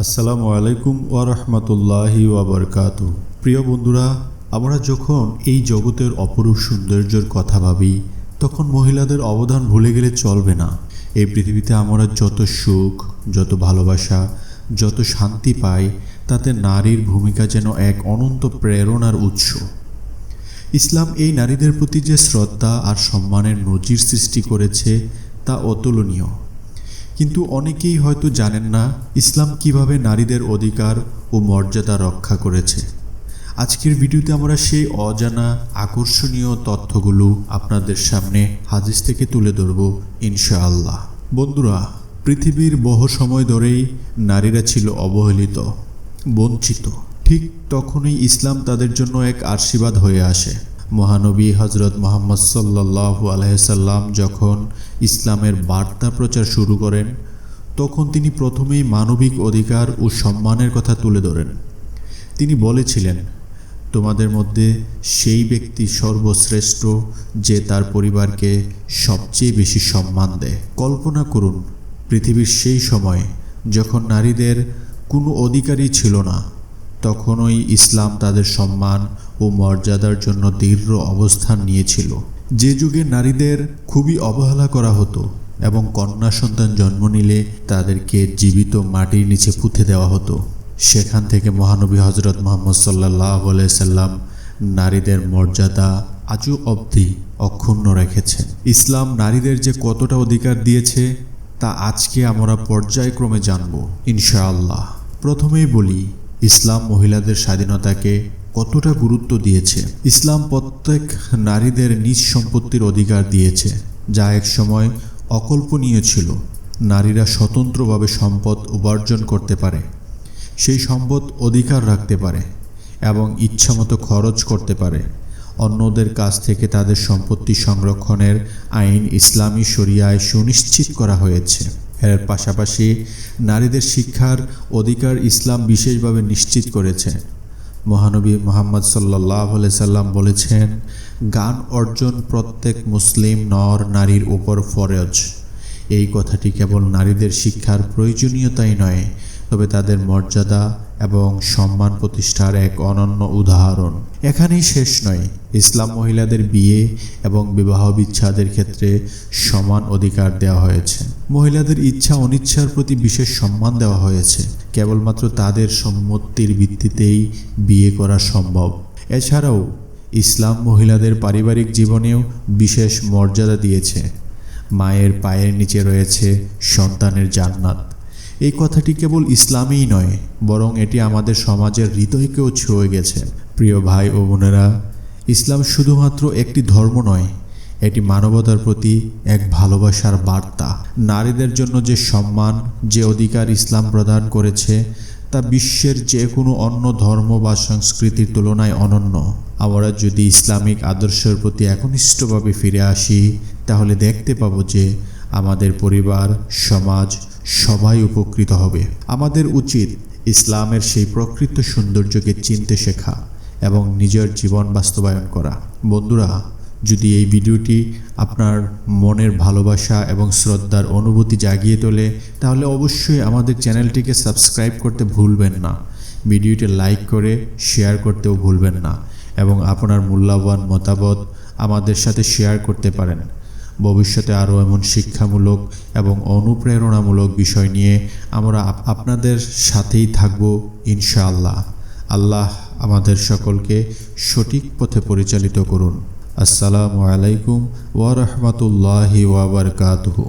আসসালামু আলাইকুম ওয়ারহমতুল্লাহি ওয়াবারকাত প্রিয় বন্ধুরা, আমরা যখন এই জগতের অপরূপ সৌন্দর্যের কথা ভাবি, তখন মহিলাদের অবদান ভুলে গেলে চলবে না। এই পৃথিবীতে আমরা যত সুখ, যত ভালোবাসা, যত শান্তি পাই, তাতে নারীর ভূমিকা যেন এক অনন্ত প্রেরণার উৎস। ইসলাম এই নারীদের প্রতি যে শ্রদ্ধা আর সম্মানের নজির সৃষ্টি করেছে, তা অতুলনীয়। কিন্তু অনেকেই হয়তো জানেন না ইসলাম কীভাবে নারীদের অধিকার ও মর্যাদা রক্ষা করেছে। আজকের ভিডিওতে আমরা সেই অজানা, আকর্ষণীয় তথ্যগুলো আপনাদের সামনে হাদিস থেকে তুলে ধরব ইনশাআল্লাহ। বন্ধুরা, পৃথিবীর বহু সময় ধরেই নারীরা ছিল অবহেলিত, বঞ্চিত। ঠিক তখনই ইসলাম তাদের জন্য এক আশীর্বাদ হয়ে আসে। মহানবী হজরত মোহাম্মদ সাল্লাহু আলহাম যখন ইসলামের বার্তা প্রচার শুরু করেন, তখন তিনি প্রথমেই মানবিক অধিকার ও সম্মানের কথা তুলে ধরেন। তিনি বলেছিলেন, তোমাদের মধ্যে সেই ব্যক্তি সর্বশ্রেষ্ঠ যে তার পরিবারকে সবচেয়ে বেশি সম্মান দেয়। কল্পনা করুন, পৃথিবীর সেই সময় যখন নারীদের কোনো অধিকারই ছিল না তখনই ইসলাম তাদের সম্মান ও মর্যাদার জন্য দৃঢ় অবস্থান নিয়েছিল। যে যুগে নারীদের খুবই অবহেলা করা হতো এবং কন্যা সন্তান জন্ম নিলে তাদেরকে জীবিত মাটির নিচে পুঁতে দেওয়া হতো। সেখান থেকে মহানবী হজরত মোহাম্মদ সাল্লাহ সাল্লাম নারীদের মর্যাদা আজও অবধি অক্ষুণ্ণ রেখেছেন ইসলাম নারীদের যে কতটা অধিকার দিয়েছে, তা আজকে আমরা পর্যায়ক্রমে জানব, ইনশাআল্লাহ। প্রথমেই বলি ইসলাম মহিলাদের স্বাধীনতাকে কতটা গুরুত্ব দিয়েছে? ইসলাম প্রত্যেক নারীদের নিজ সম্পত্তির অধিকার দিয়েছে, যা এক সময় অকল্পনীয় ছিল। নারীরা স্বতন্ত্রভাবে সম্পদ উপার্জন করতে পারে, সেই সম্পদ অধিকার রাখতে পারে এবং ইচ্ছামতো খরচ করতে পারে। অন্যদের কাছ থেকে তাদের সম্পত্তি সংরক্ষণের আইন ইসলামী শরিয়ায় সুনিশ্চিত করা হয়েছে। এর পাশাপাশি নারীদের শিক্ষার অধিকার ইসলাম বিশেষভাবে নিশ্চিত করেছে। মহানবী মোহাম্মদ সাল্লাহ সাল্লাম বলেছেন, গান অর্জন প্রত্যেক মুসলিম নর নারীর উপর ফরজ। এই কথাটি কেবল নারীদের শিক্ষার প্রয়োজনীয়তাই নয়, তবে তাদের মর্যাদা এবং সম্মান প্রতিষ্ঠার এক অনন্য উদাহরণ। এখানেই শেষ নয়। ইসলাম মহিলাদের বিয়ে এবং বিবাহ বিচ্ছাদের ক্ষেত্রে সমান অধিকার দেওয়া হয়েছে। মহিলাদের ইচ্ছা অনিচ্ছার প্রতি বিশেষ সম্মান দেওয়া হয়েছে। কেবলমাত্র তাদের সম্মতির ভিত্তিতেই বিয়ে করা সম্ভব। এছাড়াও, ইসলাম মহিলাদের পারিবারিক জীবনেও বিশেষ মর্যাদা দিয়েছে। মায়ের পায়ের নিচে রয়েছে সন্তানের জান্নাত। এই কথাটি কেবল ইসলামেই নয়, বরং এটি আমাদের সমাজের হৃদয়কেও ছুঁয়ে গেছে। প্রিয় ভাই ও বোনেরা, ইসলাম শুধুমাত্র একটি ধর্ম নয়, এটি মানবতার প্রতি এক ভালোবাসার বার্তা। নারীদের জন্য যে সম্মান, যে অধিকার ইসলাম প্রদান করেছে, তা বিশ্বের যে কোনো অন্য ধর্ম বা সংস্কৃতির তুলনায় অনন্য। আমরা যদি ইসলামিক আদর্শের প্রতি একনিষ্ঠভাবে ফিরে আসি, তাহলে দেখতে পাবো যে আমাদের পরিবার, সমাজ, সবাই উপকৃত হবে। আমাদের উচিত ইসলামের সেই প্রকৃত সৌন্দর্যকে চিনতে শেখা এবং নিজের জীবন বাস্তবায়ন করা। বন্ধুরা, যদি এই ভিডিওটি আপনার মনের ভালোবাসা এবং শ্রদ্ধার অনুভূতি জাগিয়ে তোলে, তাহলে অবশ্যই আমাদের চ্যানেলটিকে সাবস্ক্রাইব করতে ভুলবেন না। ভিডিওটি লাইক করে, শেয়ার করতেও ভুলবেন না এবং আপনার মূল্যবান মতামত আমাদের সাথে শেয়ার করতে পারেন। ভবিষ্যতে আরও এমন শিক্ষামূলক এবং অনুপ্রেরণামূলক বিষয় নিয়ে আমরা আপনাদের সাথেই থাকব, ইনশাআল্লাহ। আল্লাহ আমাদের সকলকে সঠিক পথে পরিচালিত করুন। আসসালামু আলাইকুম ওয়া ওয়া বারাকাতুহু।